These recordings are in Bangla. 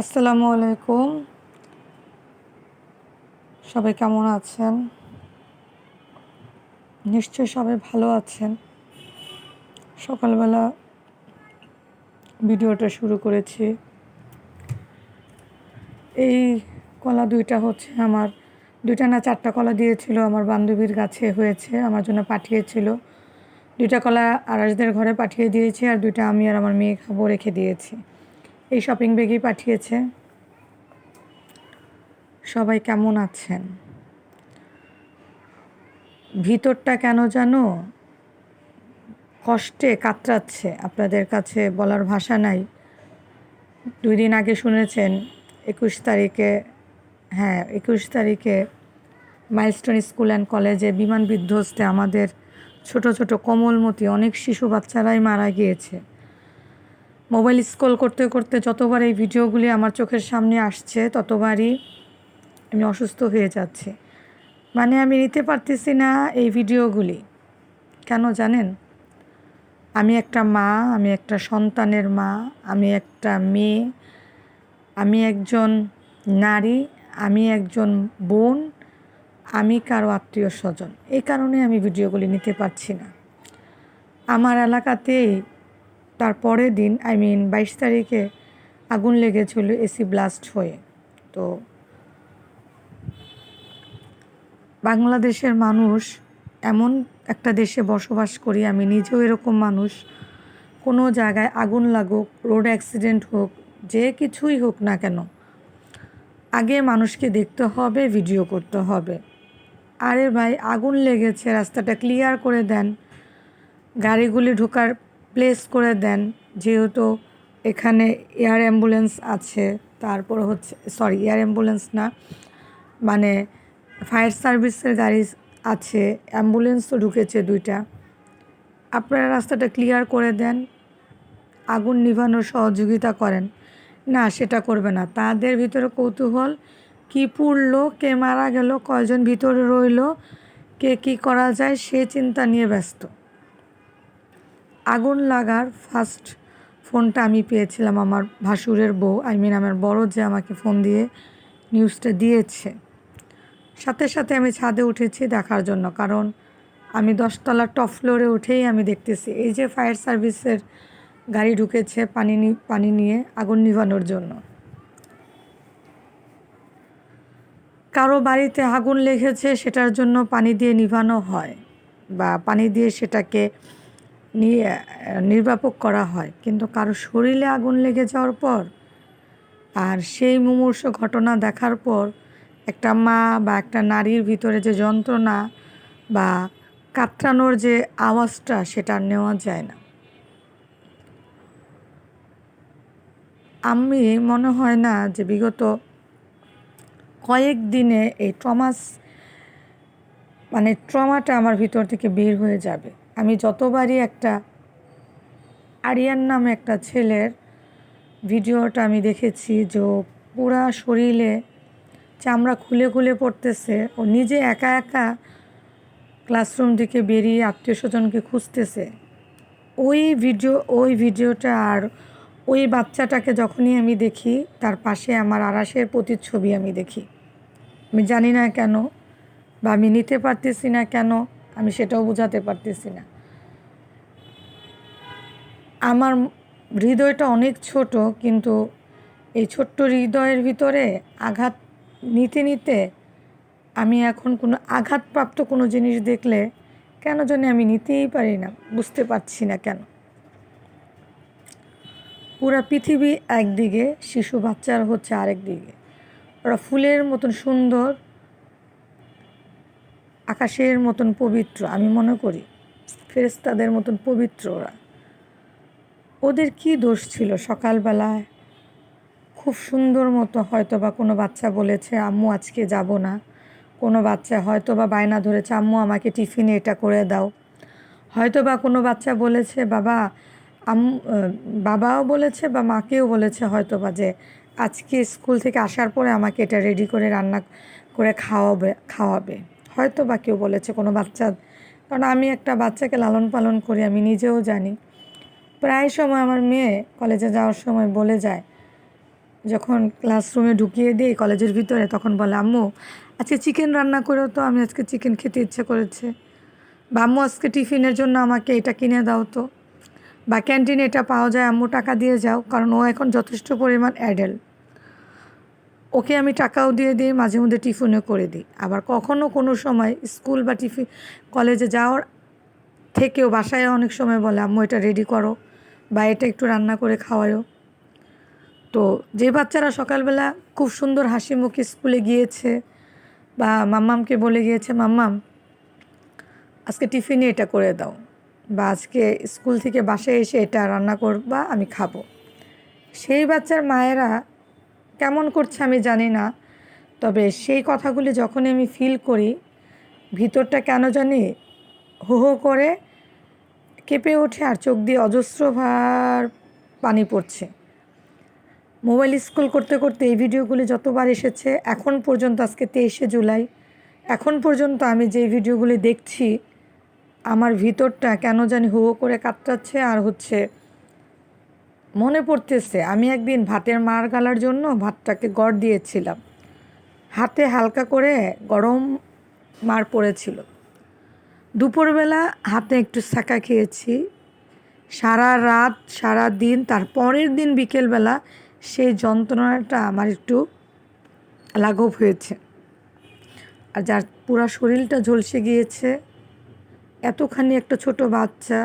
আসসালামু আলাইকুম। সবাই কেমন আছেন? নিশ্চয়ই সবাই ভালো আছেন। সকালবেলা ভিডিওটা শুরু করেছি। এই কলা দুইটা হচ্ছে আমার, দুইটা না চারটা কলা দিয়েছিল আমার বান্ধবীর কাছে হয়েছে, আমার জন্য পাঠিয়েছিল। দুইটা কলা আড়াইশদের ঘরে পাঠিয়ে দিয়েছি আর দুইটা আমি আর আমার মেয়ে খাব রেখে দিয়েছি। এই শপিং ব্যাগেই পাঠিয়েছে। সবাই কেমন আছেন? ভিতরটা কেন জানো? কষ্টে কাতরাচ্ছে। আপনাদের কাছে বলার ভাষা নাই। দুই দিন আগে শুনেছেন, একুশ তারিখে হ্যাঁ একুশ তারিখে মাইলস্টোন স্কুল অ্যান্ড কলেজে বিমান বিধ্বস্তে আমাদের ছোট ছোট কোমলমতি অনেক শিশু বাচ্চারাই মারা গিয়েছে। মোবাইল স্ক্রল করতে করতে যতবার এই ভিডিওগুলি আমার চোখের সামনে আসছে, ততবারই আমি অসুস্থ হয়ে যাচ্ছি। মানে আমি নিতে পারতেছি না এই ভিডিওগুলি। কেন জানেন? আমি একটা মা, আমি একটা সন্তানের মা, আমি একটা মেয়ে, আমি একজন নারী, আমি একজন বোন, আমি কারও আত্মীয় স্বজন। এই কারণে আমি ভিডিওগুলি নিতে পারছি না। আমার এলাকাতেই তার পরের দিন আই মিন বাইশ তারিখে আগুন লেগেছিল এসি ব্লাস্ট হয়ে। তো বাংলাদেশের মানুষ এমন একটা দেশে বসবাস করি, আমি নিজেও এরকম মানুষ। কোনো জায়গায় আগুন লাগুক, রোড অ্যাক্সিডেন্ট হোক, যে কিছুই হোক না কেন, আগে মানুষকে দেখতে হবে, ভিডিও করতে হবে। আরে ভাই, আগুন লেগেছে, রাস্তাটা ক্লিয়ার করে দেন। গাড়িগুলি ঢোকার প্লেস করে দেন, যেহেতু এখানে এয়ার অ্যাম্বুলেন্স আছে, তারপর হচ্ছে সরি এয়ার অ্যাম্বুলেন্স না মানে ফায়ার সার্ভিসের গাড়ি আছে অ্যাম্বুলেন্সও ঢুকেছে দুইটা। আপনারা রাস্তাটা ক্লিয়ার করে দেন, আগুন নিভানোর সহযোগিতা করেন। না, সেটা করবে না। তাদের ভিতরে কৌতূহল, কি পুড়লো, কে মারা গেল, কয়জন ভিতরে রইল, কে কী করা যায়, সে চিন্তা নিয়ে ব্যস্ত। আগুন লাগার ফার্স্ট ফোনটা আমি পেয়েছিলাম আমার ভাসুরের বউ আই মিন আমার বড় যে আমাকে ফোন দিয়ে নিউজটা দিয়েছে। সাথে সাথে আমি ছাদে উঠেছি দেখার জন্য, কারণ আমি দশতলা টপ ফ্লোরে উঠেই আমি দেখতেছি, এই যে ফায়ার সার্ভিসের গাড়ি ঢুকেছে পানি পানি নিয়ে আগুন নিভানোর জন্য। কারও বাড়িতে আগুন লেগেছে সেটার জন্য পানি দিয়ে নিভানো হয়, বা পানি দিয়ে সেটাকে নিয়ে নির্বাপক করা হয়। কিন্তু কারও শরীরে আগুন লেগে যাওয়ার পর আর সেই মুমূর্ষ ঘটনা দেখার পর একটা মা বা একটা নারীর ভিতরে যে যন্ত্রণা বা কাতরানোর যে আওয়াজটা সেটা নেওয়া যায় না। আমি মনে হয় না যে বিগত কয়েক দিনে এই ট্রমাস মানে ট্রমাটা আমার ভিতর থেকে বের হয়ে যাবে। আমি যতবারই একটা আরিয়ান নামে একটা ছেলের ভিডিওটা আমি দেখেছি যে পুরা শরীরে চামড়া খুলে খুলে পড়তেছে, ও নিজে একা একা ক্লাসরুম থেকে বেরিয়ে আত্মীয় স্বজনকে খুঁজতেছে। ওই ভিডিও, ওই ভিডিওটা আর ওই বাচ্চাটাকে যখনই আমি দেখি, তার পাশে আমার আরাসের প্রতিচ্ছবি আমি দেখি। আমি জানি না কেন বা আমি নিতে পারতেছি না কেন আমি সেটাও বোঝাতে পারতেছি না। আমার হৃদয়টা অনেক ছোট, কিন্তু এই ছোট্ট হৃদয়ের ভিতরে আঘাত নিতে নিতে আমি এখন কোনো আঘাতপ্রাপ্ত কোনো জিনিস দেখলে কেন জানি আমি নিতেই পারি না, বুঝতে পারছি না কেন। পুরা পৃথিবী একদিকে, শিশু বাচ্চারা হচ্ছে আরেক দিকে। ওরা ফুলের মতন সুন্দর আকাশের মতন পবিত্র, আমি মনে করি ফেরেস্তাদের মতন পবিত্র ওরা। ওদের কি দোষ ছিল সকালবেলায়? খুব সুন্দর মতো হয়তো বা কোনো বাচ্চা বলেছে, আম্মু, আজকে যাব না। কোনো বাচ্চা হয়তো বা বায়না ধরেছে, আম্মু, আমাকে টিফিনে এটা করে দাও। হয়তো বা কোনো বাচ্চা বলেছে, বাবা আম বাবাও বলেছে বা মাকেও বলেছে হয়তো বা যে, আজকে স্কুল থেকে আসার পরে আমাকে এটা রেডি করে রান্না করে খাওয়াবে খাওয়াবে। হয়তো বা কেউ বলেছে কোনো বাচ্চা। কারণ আমি একটা বাচ্চাকে লালন পালন করি, আমি নিজেও জানি। প্রায় সময় আমার মেয়ে কলেজে যাওয়ার সময় বলে যায়, যখন ক্লাসরুমে ঢুকিয়ে দিই কলেজের ভিতরে, তখন বলে, আম্মু, আজকে চিকেন রান্না করেও তো, আমি আজকে চিকেন খেতে ইচ্ছে করেছে। বা আম্মু, আজকে টিফিনের জন্য আমাকে এটা কিনে দাও তো। বা ক্যান্টিনে এটা পাওয়া যায়, আম্মু টাকা দিয়ে যাও, কারণ ও এখন যথেষ্ট পরিমাণ অ্যাডেল ওকে আমি টাকাও দিয়ে দিই, মাঝে মধ্যে টিফিনও করে দিই। আবার কখনও কোনো সময় স্কুল বা টিফিন, কলেজে যাওয়ার থেকেও বাসায় অনেক সময় বলে, আম্মু, এটা রেডি করো বা এটা একটু রান্না করে খাওয়ায়ও তো যে বাচ্চারা সকালবেলা খুব সুন্দর হাসি মুখে স্কুলে গিয়েছে বা মাম্মামকে বলে গিয়েছে, মাম্মাম, আজকে টিফিনে এটা করে দাও বা আজকে স্কুল থেকে বাসায় এসে এটা রান্না করবা, আমি খাব। সেই বাচ্চার মায়েরা কেমন করছে আমি জানি না। তবে সেই কথাগুলি যখনই আমি ফিল করি, ভিতরটা কেন জানি হো হো করে কেঁপে ওঠে আর চোখ দিয়ে অজস্র ভার পানি পড়ছে। মোবাইল স্কুল করতে করতে এই ভিডিওগুলি যতবার এসেছে, এখন পর্যন্ত আজকে তেইশে জুলাই, এখন পর্যন্ত আমি যে ভিডিওগুলি দেখছি, আমার ভিতরটা কেন জানি হু করে কাতরাচ্ছে আর হচ্ছে মনে পড়তেছে, আমি একদিন ভাতের মার গালার জন্য ভাতটাকে গড় দিয়েছিলাম। হাতে হালকা করে গরম মার পড়েছিল। দুপুরবেলা হাতে একটু ছাকা খেয়েছি। সারা রাত, সারা দিন তার পরের দিন বিকেলবেলা সেই যন্ত্রণাটা আমার একটু লাঘব হয়েছে। আর যার পুরা শরীরটা ঝলসে গিয়েছে, এতখানি একটা ছোট বাচ্চা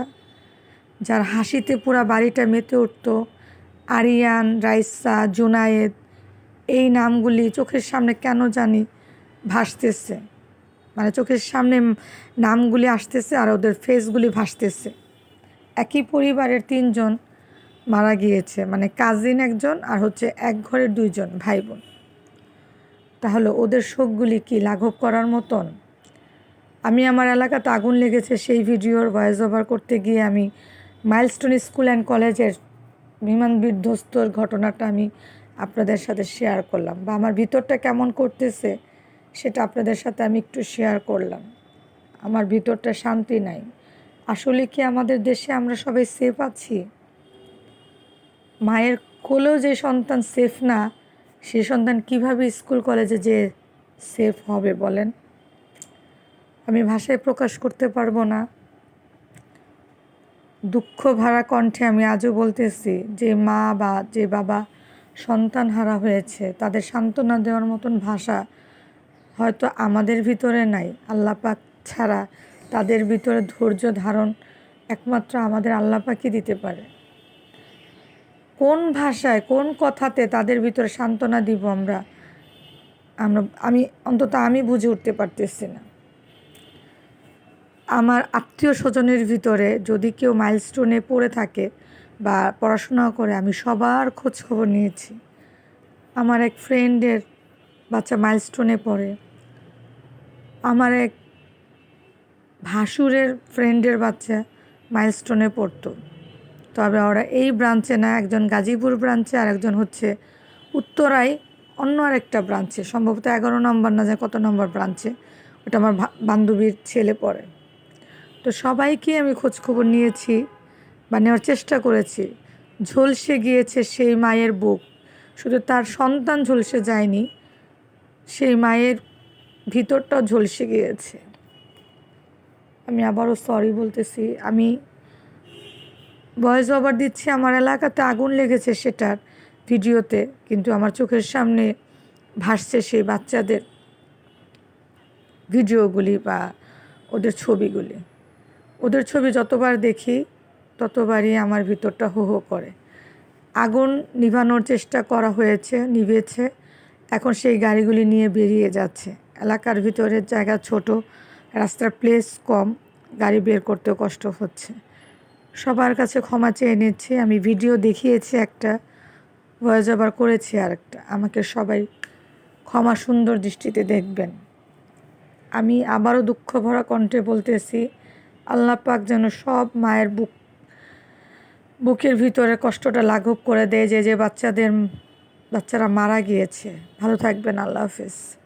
যার হাসিতে পুরা বাড়িটা মেতে উঠত। আরিয়ান, রাইসা, জুনায়েদ, এই নামগুলি চোখের সামনে কেন জানি ভাসতেছে। মানে চোখের সামনে নামগুলি আসতেছে আর ওদের ফেসগুলি ভাসতেছে। একই পরিবারের তিনজন মারা গিয়েছে মানে কাজিন একজন আর হচ্ছে এক ঘরের দুইজন ভাই বোন তাহলে ওদের শোকগুলি কি লাঘব করার মতন? আমি আমার এলাকাতে আগুন লেগেছে সেই ভিডিওর ভয়েস ওভার করতে গিয়ে আমি মাইলস্টোন স্কুল অ্যান্ড কলেজের বিমান বিধ্বস্তর ঘটনাটা আমি আপনাদের সাথে শেয়ার করলাম বা আমার ভিতরটা কেমন করতেছে সেটা আপনাদের সাথে আমি একটু শেয়ার করলাম। আমার ভিতরটা শান্তি নাই। আসলে কি আমাদের দেশে আমরা সবাই সেফ আছি? মায়ের কোলেও যে সন্তান সেফ না, সে সন্তান কীভাবে স্কুল, কলেজে যে সেফ হবে বলেন? আমি ভাষায় প্রকাশ করতে পারব না। দুঃখ ভাড়া কণ্ঠে আমি আজও বলতেছি, যে মা বা যে বাবা সন্তান হারা হয়েছে, তাদের সান্ত্বনা দেওয়ার মতন ভাষা হয়তো আমাদের ভিতরে নাই। আল্লাপাক ছাড়া তাদের ভিতরে ধৈর্য ধারণ একমাত্র আমাদের আল্লাপাকই দিতে পারে। কোন ভাষায়, কোন কথাতে তাদের ভিতরে সান্ত্বনা দিব আমরা? আমরা, আমি, অন্তত আমি বুঝে উঠতে পারতেছি না। আমার আত্মীয় স্বজনের ভিতরে যদি কেউ মাইলস্টোনে পড়ে থাকে বা পড়াশোনা করে, আমি সবার খোঁজ খবর নিয়েছি। আমার এক ফ্রেন্ডের বাচ্চা মাইলস্টোনে পড়ে। আমার এক ভাসুরের ফ্রেন্ডের বাচ্চা মাইলস্টোনে পড়তো। তবে ওরা এই ব্রাঞ্চে না, একজন গাজীপুর ব্রাঞ্চে আর একজন হচ্ছে উত্তরায় অন্য আরেকটা ব্রাঞ্চে সম্ভবত এগারো নম্বর না যায় কত নম্বর ব্রাঞ্চে ওটা আমার বান্ধবীর ছেলে পড়ে। তো সবাইকে আমি খোঁজখবর নিয়েছি বা নেওয়ার চেষ্টা করেছি। ঝলসে গিয়েছে সেই মায়ের বুক। শুধু তার সন্তান ঝলসে যায়নি, সেই মায়ের ভিতরটাও ঝলসে গিয়েছে। আমি আবারও সরি বলতেছি। আমি ভয়েস ওভার দিচ্ছি আমার এলাকাতে, আগুন লেগেছে সেটার ভিডিওতে, কিন্তু আমার চোখের সামনে ভাসছে সেই বাচ্চাদের ভিডিওগুলি বা ওদের ছবিগুলি। ওদের ছবি যতবার দেখি, ততবারই আমার ভিতরটা হো হো করে। আগুন নিভানোর চেষ্টা করা হয়েছে, নিভেছে। এখন সেই গাড়িগুলি নিয়ে বেরিয়ে যাচ্ছে। এলাকার ভিতরের জায়গা ছোট, রাস্তার প্লেস কম, গাড়ি বের করতেও কষ্ট হচ্ছে। সবার কাছে ক্ষমা চেয়ে নিচ্ছি, আমি ভিডিও দেখিয়েছি একটা ভয়েস ওভার করেছি আর একটা আমাকে সবাই ক্ষমা সুন্দর দৃষ্টিতে দেখবেন। আমি আবারও দুঃখ ভরা কণ্ঠে বলতেছি আল্লাহ পাক যেন সব মায়ের বুক, বুকের ভিতরে কষ্টটা লাঘব করে দেয় যে যে বাচ্চাদের, বাচ্চারা মারা গিয়েছে। ভালো থাকবেন, আল্লাহ হাফিজ।